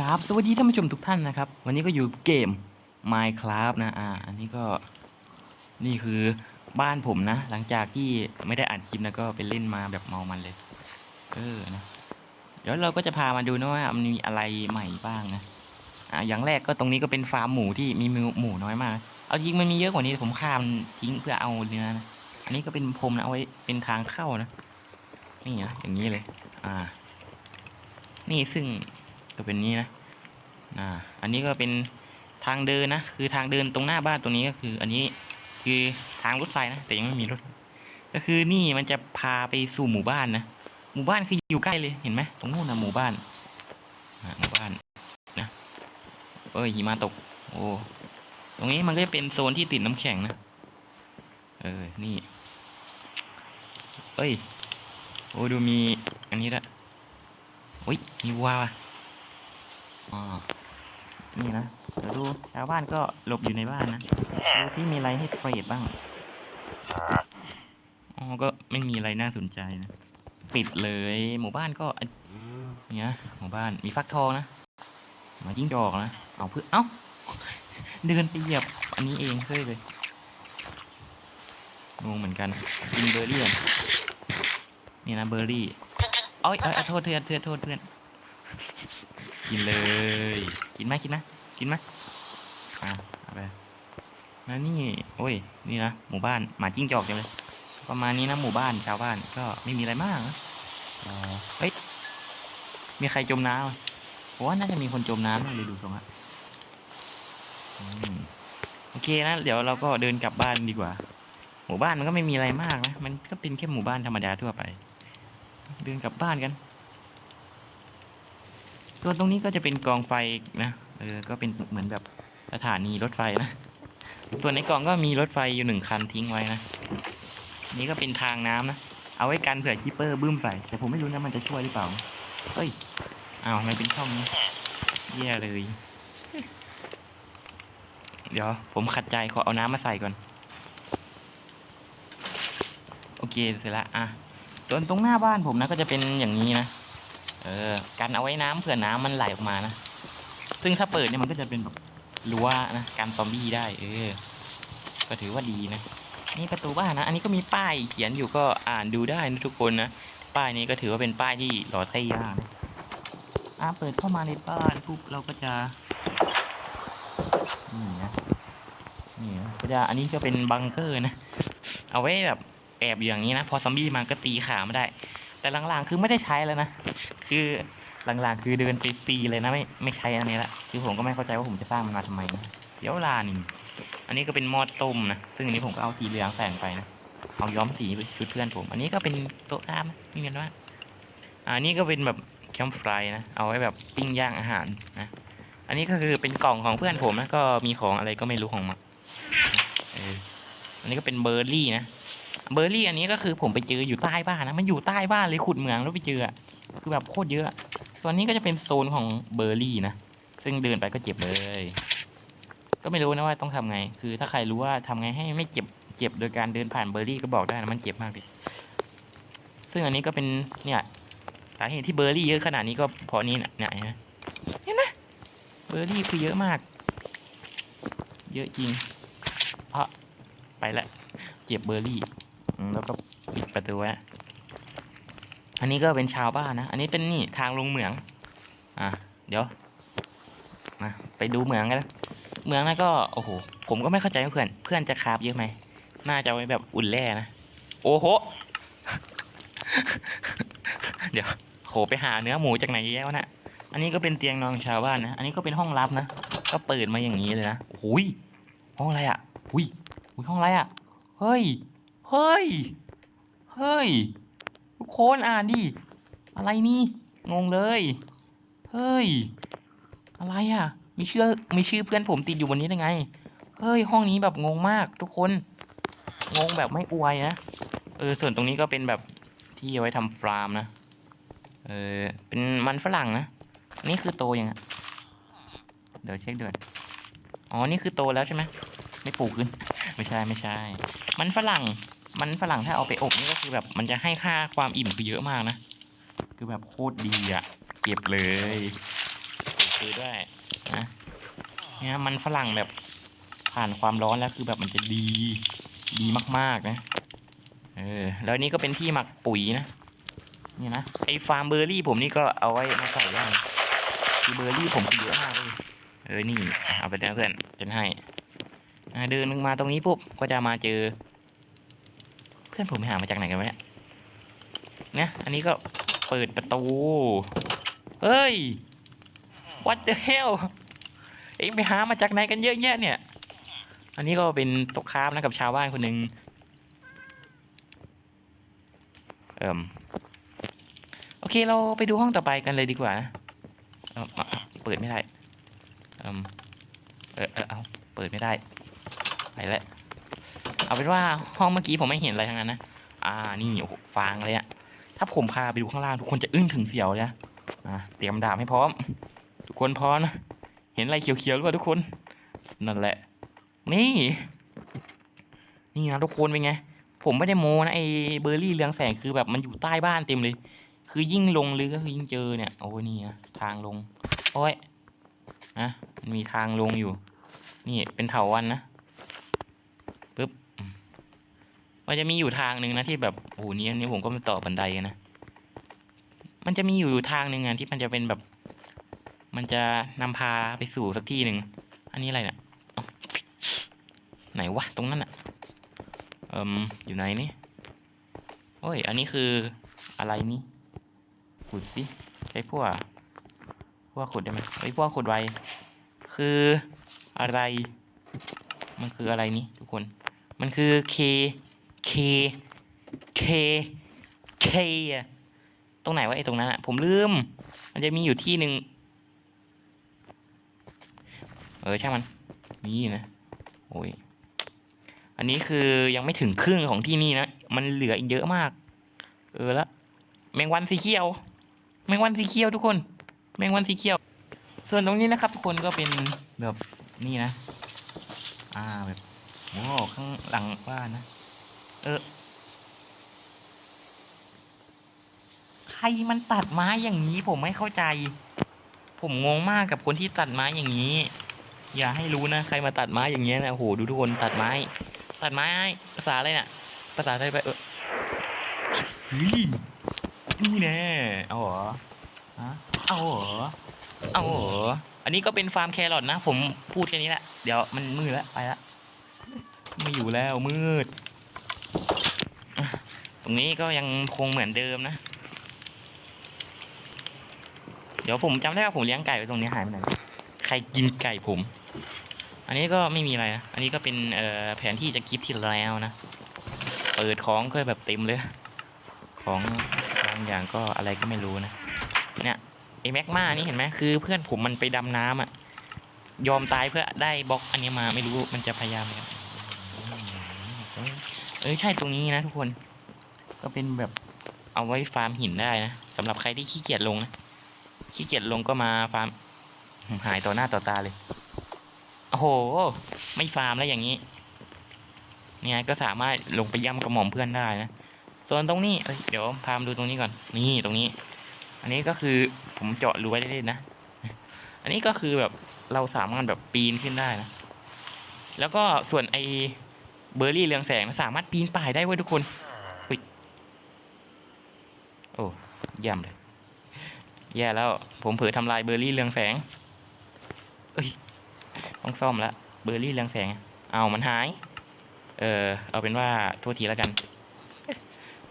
ครับสวัสดีท่านผู้ชมทุกท่านนะครับ วันนี้ก็อยู่เกม Minecraft นะอ่าอันนี้ก็นี่คือบ้านผมนะ หลังจากที่ไม่ได้อัดคลิปนะก็ไปเล่นมาแบบเมามันเลย เออนะเดี๋ยวเราก็จะพามาดูนะว่ามันมีอะไรใหม่บ้างนะอ่าอย่างแรกก็ตรงนี้ก็เป็นฟาร์มหมูที่มีหมูน้อยมาก เอาจริงมันมีเยอะกว่านี้ผมข้ามทิ้งเพื่อเอาเนื้อนะอันนี้ก็เป็นพรมนะเอาไว้เป็นทางเข้านะนี่นะอย่างนี้เลย อ่า นี่ซึ่ง ก็เป็นนี้นะอ่าอันนี้ก็เป็นทางเดินนะ คือทางเดินตรงหน้าบ้านตรงนี้ก็คือ อันนี้คือทางรถไฟนะ แต่ยังไม่มีรถ ก็คือนี่มันจะพาไปสู่หมู่บ้านนะ หมู่บ้านคืออยู่ใกล้เลย เห็นไหมตรงนู้นนะหมู่บ้านหมู่บ้านนะ เอ้ยหิมะตก โอ้ ตรงนี้มันก็จะเป็นโซนที่ติดน้ำแข็งนะ เออ นี่ เอ้ย โอ้ดูมี อันนี้ละโอ้ยมีวัวว่ะ นี่นะเดี๋ยวดูชาวบ้านก็หลบอยู่ในบ้านนะดูที่มีอะไรให้เทรดบ้างอ๋อก็ไม่มีอะไรน่าสนใจนะปิดเลยหมู่บ้านก็อันเนี่ยหมู่บ้านมีฟักทองนะมาจิ้งจอกนะเอาเพื่อเอ้าเดินไปเหยียบอันนี้เองเฮ้ยเลยงงเหมือนกันกินเบอร์รี่นี่นะเบอร์รี่เอ้ยเอ้ยเอ้ยโทษเพื่อนเพื่อนโทษเพื่อน กินเลย กินไหมกินไหมกินไหมอะเอาไปแล้วนี่โอ้ยนี่นะหมู่บ้านหมาจิ้งจอกจังเลยประมาณนี้นะหมู่บ้านชาวบ้านก็ไม่มีอะไรมากนะอ๋อเฮ้ยมีใครจมน้ำผมว่าน่าจะมีคนจมน้ำน่าเลยดูทรงอะโอเคนะเดี๋ยวเราก็เดินกลับบ้านดีกว่า หมู่บ้านมันก็ไม่มีอะไรมากนะ มันก็เป็นแค่หมู่บ้านธรรมดาทั่วไป เดินกลับบ้านกัน ส่วนตรงนี้ก็จะเป็นกองไฟนะ เออ ก็เป็นเหมือนแบบสถานีรถไฟนะ ส่วนในกองก็มีรถไฟอยู่หนึ่งคันทิ้งไว้นะ นี่ก็เป็นทางน้ำนะ เอาไว้กันเผื่อคิปเปอร์บึ้มใส่ แต่ผมไม่รู้นะมันจะช่วยหรือเปล่า เฮ้ย อ้าวมันเป็นช่องนี้แย่เลย เดี๋ยว ผมขัดใจขอเอาน้ำมาใส่ก่อน โอเคเสร็จละอะส่วนตรงหน้าบ้านผมนะก็จะเป็นอย่างนี้นะ เออกันเอาไว้น้ำเผื่อน้ำมันไหลออกมานะ ซึ่งถ้าเปิดเนี่ยมันก็จะเป็นแบบรั้วนะกันซอมบี้ได้ เออ ก็ถือว่าดีนะ นี่ประตูบ้านนะ อันนี้ก็มีป้ายเขียนอยู่ก็อ่านดูได้นะทุกคนนะ ป้ายนี้ก็ถือว่าเป็นป้ายที่หล่อเท่มากนะอะเปิดเข้ามาในบ้านปุ๊บเราก็จะ นี่นะ นี่นะก็จะ อันนี้ก็เป็นบังเกอร์นะ เอาไว้แบบแอบอย่างนี้นะ พอซอมบี้มาก็ตีขาไม่ได้ แต่หลังๆคือไม่ได้ใช้แล้วนะ คือหลังๆคือเดินไปตีเลยนะไม่ไม่ใช้อันนี้ละ คือผมก็ไม่เข้าใจว่าผมจะสร้างมันมาทำไมนะเดี๋ยวลาหนึ่อันนี้ก็เป็นหม้อต้มนะ ซึ่งอันนี้ผมก็เอาสีเหลืองแต่งไปนะ เอาย้อมสีชุดเพื่อนผม อันนี้ก็เป็นโต๊ะน้ำนะมีเงินว่าอันนี้ก็เป็นแบบแคมป์ไฟนะ เอาไว้แบบปิ้งย่างอาหารนะ อันนี้ก็คือเป็นกล่องของเพื่อนผมนะ ก็มีของอะไรก็ไม่รู้ของมันอันนี้ก็เป็นเบอร์รี่นะ เบอร์รี่อันนี้ก็คือผมไปเจออยู่ใต้บ้านนะ มันอยู่ใต้บ้านเลยขุดเหมืองแล้วไปเจอ คือแบบโคตรเยอะอะส่วนนี้ก็จะเป็นโซนของเบอร์รี่นะ ซึ่งเดินไปก็เจ็บเลย ก็ไม่รู้นะว่าต้องทำไง คือถ้าใครรู้ว่าทำไงให้ไม่เจ็บ เจ็บโดยการเดินผ่านเบอร์รี่ก็บอกได้นะมันเจ็บมากเลยซึ่งอันนี้ก็เป็นเนี่ยสาเหตุที่เบอร์รี่เยอะขนาดนี้ก็เพราะนี้นะเนี่ยเห็นไหมเห็นไหมเบอร์รี่คือเยอะมาก เยอะจริง เพราะไปละ เจ็บเบอร์รี่ แล้วก็ปิดประตูไว้อันนี้ก็เป็นชาวบ้านนะ อันนี้เป็นนี่ทางลงเหมือง อะ เดี๋ยว มาไปดูเหมืองกันนะเมืองนั้นก็ โอ้โห ผมก็ไม่เข้าใจเพื่อน เพื่อนจะคาบเยอะไหม น่าจะเอาไว้แบบอุ่นแร่นะ โอ้โห เดี๋ยว โหไปหาเนื้อหมูจากไหนเยอะแยะวะน่ะอันนี้ก็เป็นเตียงนอนชาวบ้านนะ อันนี้ก็เป็นห้องลับนะ ก็เปิดมาอย่างนี้เลยนะโอ้ยห้องอะไรอะอุ้ยอุ้ยห้องอะไรอะ เฮ้ย เฮ้ย เฮ้ย ทุกคนอ่านดิ อะไรนี่ งงเลย เฮ้ย อะไรอะ มีชื่อ มีชื่อเพื่อนผมติดอยู่บนนี้ได้ไง เฮ้ย ห้องนี้แบบงงมากทุกคน งงแบบไม่อวยนะ เออ ส่วนตรงนี้ก็เป็นแบบที่เอาไว้ทำฟาร์มนะ เออ เป็นมันฝรั่งนะ นี่คือโตยังอะเดี๋ยวเช็คเดือนอ๋อ นี่คือโตแล้วใช่ไหม ไม่ปลูกขึ้น ไม่ใช่ ไม่ใช่ มันฝรั่ง มันฝรั่งถ้าเอาไปอบนี่ก็คือแบบมันจะให้ค่าความอิ่มคือเยอะมากนะ คือแบบโคตรดีอะเก็บเลยโอเคคือด้วยนะเนี่ยมันฝรั่งแบบผ่านความร้อนแล้วคือแบบมันจะดี ดีมากๆนะ เออ แล้วนี่ก็เป็นที่หมักปุ๋ยนะนี่นะไอฟาร์มเบอร์รี่ผมนี่ก็เอาไว้มาใส่ย่างคือเบอร์รี่ผมเยอะมากเลยเออนี่เอาไปนะเพื่อนจะให้เดินมาตรงนี้ปุ๊บก็จะมาเจอ พื่อนผมไปหามาจากไหนกันวะเนี่ยเนี่ยอันนี้ก็เปิดประตู เฮ้ย what the hell เอ็งไปหามาจากไหนกันเยอะแยะเนี่ย อันนี้ก็เป็นตกค้าบนะกับชาวบ้านคนหนึ่งเอิมโอเคเราไปดูห้องต่อไปกันเลยดีกว่านะเอออะเปิดไม่ได้เอิมเออเออเอาเปิดไม่ได้ ไปแล้ว เอาเป็นว่าห้องเมื่อกี้ผมไม่เห็นอะไรทั้งนั้นนะ อ่า นี่โอ้โหฟางเลยอะถ้าผมพาไปดูข้างล่างทุกคนจะอึ้งถึงเสียวเลยนะเตรียมดาบให้พร้อม ทุกคนพร้อมนะ เห็นอะไรเขียวๆหรือเปล่าทุกคน นั่นแหละ นี่ นี่นะทุกคนเป็นไง ผมไม่ได้โมนะไอ้เบอร์รี่เรืองแสงคือแบบมันอยู่ใต้บ้านเต็มเลย คือยิ่งลงลึกก็คือยิ่งเจอเนี่ย โอ้ยนี่นะทางลง โอ้ย นะ มีทางลงอยู่ นี่เป็นเถาวันนะ ปึ๊บอืม มันจะมีอยู่ทางหนึ่งนะที่แบบโอ้โหนี้อันนี้ผมก็มาต่อบันไดกันนะ มันจะมีอยู่ทางหนึ่งอะที่มันจะเป็นแบบ มันจะนำพาไปสู่สักที่หนึ่ง อันนี้อะไรเนี่ยไหนวะตรงนั้นอะเอิมอยู่ไหนนี่ โอ้ย อันนี้คืออะไรนี่ขุดสิใช้พวกพวกขุดได้ไหมไอ้ยพวกขุดไวคืออะไร มันคืออะไรนี่ทุกคน มันคือ K K K K อะตรงไหนวะไอ้ตรงนั้นอะผมลืม มันจะมีอยู่ที่หนึ่งเออช่างมันนี่นะโอ้ยอันนี้คือยังไม่ถึงครึ่งของที่นี่นะ มันเหลืออีกเยอะมาก เออละแมงวันสีเขียว แมงวันสีเขียวทุกคน แมงวันสีเขียว ส่วนตรงนี้นะครับ ทุกคนก็เป็นแบบนี่นะ อ่าแบบโอ้ข้างหลังบ้านนะ เออ ใครมันตัดไม้อย่างนี้ผมไม่เข้าใจ ผมงงมากกับคนที่ตัดไม้อย่างนี้ อย่าให้รู้นะ ใครมาตัดไม้อย่างเงี้ยนะโอ้โหดูทุกคนตัดไม้ ตัดไม้ภาษาอะไรน่ะ ภาษาไทยไปเออนี่แน่เอาเหรอฮะเอาเหรอเอาเหรออันนี้ก็เป็นฟาร์มแครอทนะ ผมพูดแค่นี้แหละ เดี๋ยวมันมืดแล้วไปละ ไม่อยู่แล้วมืด ตรงนี้ก็ยังคงเหมือนเดิมนะ เดี๋ยวผมจำได้ว่าผมเลี้ยงไก่ไว้ตรงนี้หายไปไหนใครกินไก่ผม อันนี้ก็ไม่มีอะไรนะ อันนี้ก็เป็นแผนที่จะคลิปที่แล้วนะ เปิดของก็แบบเต็มเลย ของบางอย่างก็อะไรก็ไม่รู้นะ เนี่ยไอแม็กมานี่เห็นไหมคือเพื่อนผมมันไปดำน้ำอะ ยอมตายเพื่อได้บล็อกอันนี้มาไม่รู้มันจะพยายามยังไง เออใช่ตรงนี้นะทุกคน ก็เป็นแบบเอาไว้ฟาร์มหินได้นะสำหรับใครที่ขี้เกียจลงนะขี้เกียจลงก็มาฟาร์มหายต่อหน้าต่อตาเลยโอ้โห ไม่ฟาร์มแล้วอย่างนี้ เนี่ยก็สามารถลงไปย่ำกระหม่อมเพื่อนได้นะส่วนตรงนี้เอ้ยเดี๋ยวพามาดูตรงนี้ก่อน นี่ตรงนี้ อันนี้ก็คือผมเจาะรูไว้เล่นๆนะ อันนี้ก็คือแบบเราสามารถแบบปีนขึ้นได้นะ แล้วก็ส่วนไอ เบอร์รี่เรืองแสง สามารถปีนป่ายได้เว้ยทุกคนอุ๊ยโอ้เยี่ยมเลยแย่แล้ว ผมเผลอทำลายเบอร์รี่เรืองแสง เอ้ย ต้องซ่อมละ เบอร์รี่เรืองแสง เอามันหาย เออ เอาเป็นว่าโทษทีแล้วกัน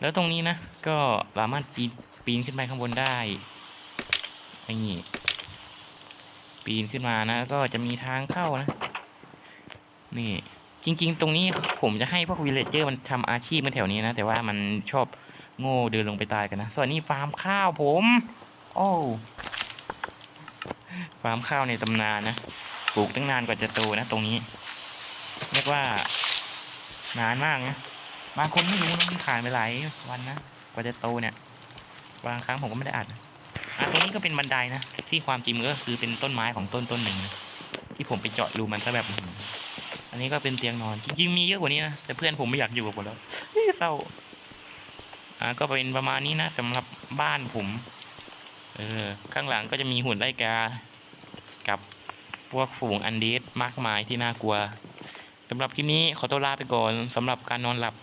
แล้วตรงนี้นะ ก็สามารถปีนปีนขึ้นไปข้างบนได้ นี่ ปีนขึ้นมานะ ก็จะมีทางเข้านะ นี่ จริง ๆ ตรงนี้ผมจะให้พวกวิลเลจเจอร์มันทำอาชีพมาแถวนี้นะ แต่ว่ามันชอบโง่เดินลงไปตายกันนะ ส่วนนี้ฟาร์มข้าวผม โอ้ฟาร์มข้าวในตำนานนะปลูกตั้งนานกว่าจะโตนะตรงนี้เรียกว่านานมากนะบางคนไม่รู้นะมันผ่านไปหลายวันนะกว่าจะโตเนี่ย บางครั้งผมก็ไม่ได้อัดอะตรงนี้ก็เป็นบันไดนะที่ความจริงมันก็คือเป็นต้นไม้ของต้นต้นหนึ่งนะที่ผมไปเจาะรูมันซะแบบ อันนี้ก็เป็นเตียงนอน จริงมีเยอะกว่านี้นะ แต่เพื่อนผมไม่อยากอยู่กับผมแล้วเศร้าอ่าก็เป็นประมาณนี้นะสำหรับบ้านผม เออ ข้างหลังก็จะมีหุ่นไล่กา กับพวกฝูงอันเดสมากมายที่น่ากลัวสำหรับคลิปนี้ขอตัวลาไปก่อนสำหรับการนอนหลับ